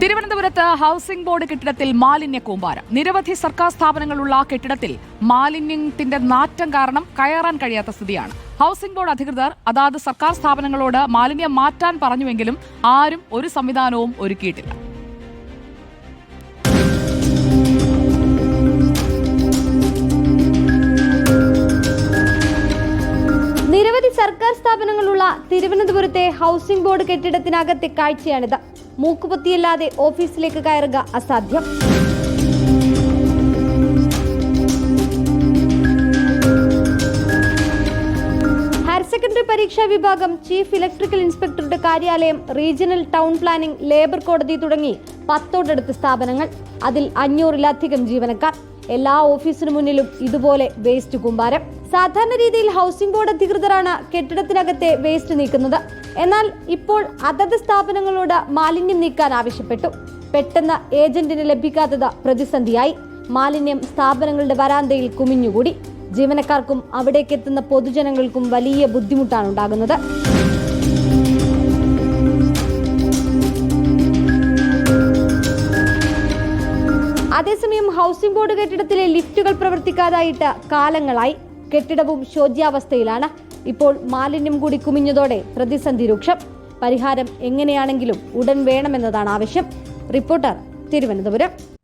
തിരുവനന്തപുരത്ത് housing board കെട്ടിടത്തിൽ മാലിന്യ കൂമ്പാരം. നിരവധി സർക്കാർ സ്ഥാപനങ്ങളുള്ള കെട്ടിടത്തിൽ മാലിന്യത്തിന്റെ നാറ്റം കാരണം കയറാൻ കഴിയാത്ത സ്ഥിതിയാണ്. ഹൗസിംഗ് ബോർഡ് അധികൃതർ അതാത് സർക്കാർ സ്ഥാപനങ്ങളോട് മാലിന്യം മാറ്റാൻ പറഞ്ഞുവെങ്കിലും ആരും ഒരു സംവിധാനവും ഒരുക്കിയിട്ടില്ല. സർക്കാർ സ്ഥാപനങ്ങളുള്ള തിരുവനന്തപുരത്തെ ഹൗസിംഗ് ബോർഡ് കെട്ടിടത്തിനകത്തെ കാഴ്ചയാണിത്. മൂക്കുപൊത്തിയല്ലാതെ ഓഫീസിലേക്ക് കയറുക അസാധ്യം. സെക്കൻഡറി പരീക്ഷാ വിഭാഗം ചീഫ് ഇലക്ട്രിക്കൽ ഇൻസ്പെക്ടറുടെ കാര്യാലയം റീജിയണൽ ടൗൺ പ്ലാനിംഗ് ലേബർ കോടതി തുടങ്ങി. പത്തോടടുത്ത് സ്ഥാപനങ്ങൾ. അതിൽ അഞ്ഞൂറിലധികം ജീവനക്കാർ. എല്ലാ ഓഫീസിനു മുന്നിലും ഇതുപോലെ വേസ്റ്റ് കൂമ്പാരം. സാധാരണ രീതിയിൽ ഹൗസിംഗ് ബോർഡ് അധികൃതരാണ് കെട്ടിടത്തിനകത്തെ വേസ്റ്റ് നീക്കുന്നത്. എന്നാൽ ഇപ്പോൾ അതത് സ്ഥാപനങ്ങളോട് മാലിന്യം നീക്കാൻ ആവശ്യപ്പെട്ടു. പെട്ടെന്ന് ഏജന്റിന് ലഭിക്കാത്തത് പ്രതിസന്ധിയായി. മാലിന്യം സ്ഥാപനങ്ങളുടെ വരാന്തയിൽ കുമിഞ്ഞുകൂടി. ജീവനക്കാർക്കും അവിടേക്കെത്തുന്ന പൊതുജനങ്ങൾക്കും വലിയ ബുദ്ധിമുട്ടാണ് ഉണ്ടാകുന്നത്. അതേസമയം ഹൗസിംഗ് ബോർഡ് കെട്ടിടത്തിലെ ലിഫ്റ്റുകൾ പ്രവർത്തിക്കാതായിട്ട് കാലങ്ങളായി. കെട്ടിടവും ശോച്യാവസ്ഥയിലാണ്. ഇപ്പോൾ മാലിന്യം കൂടി കുമിഞ്ഞതോടെ പ്രതിസന്ധി രൂക്ഷം. പരിഹാരം എങ്ങനെയാണെങ്കിലും ഉടൻ വേണമെന്നതാണ് ആവശ്യം. റിപ്പോർട്ടർ തിരുവനന്തപുരം.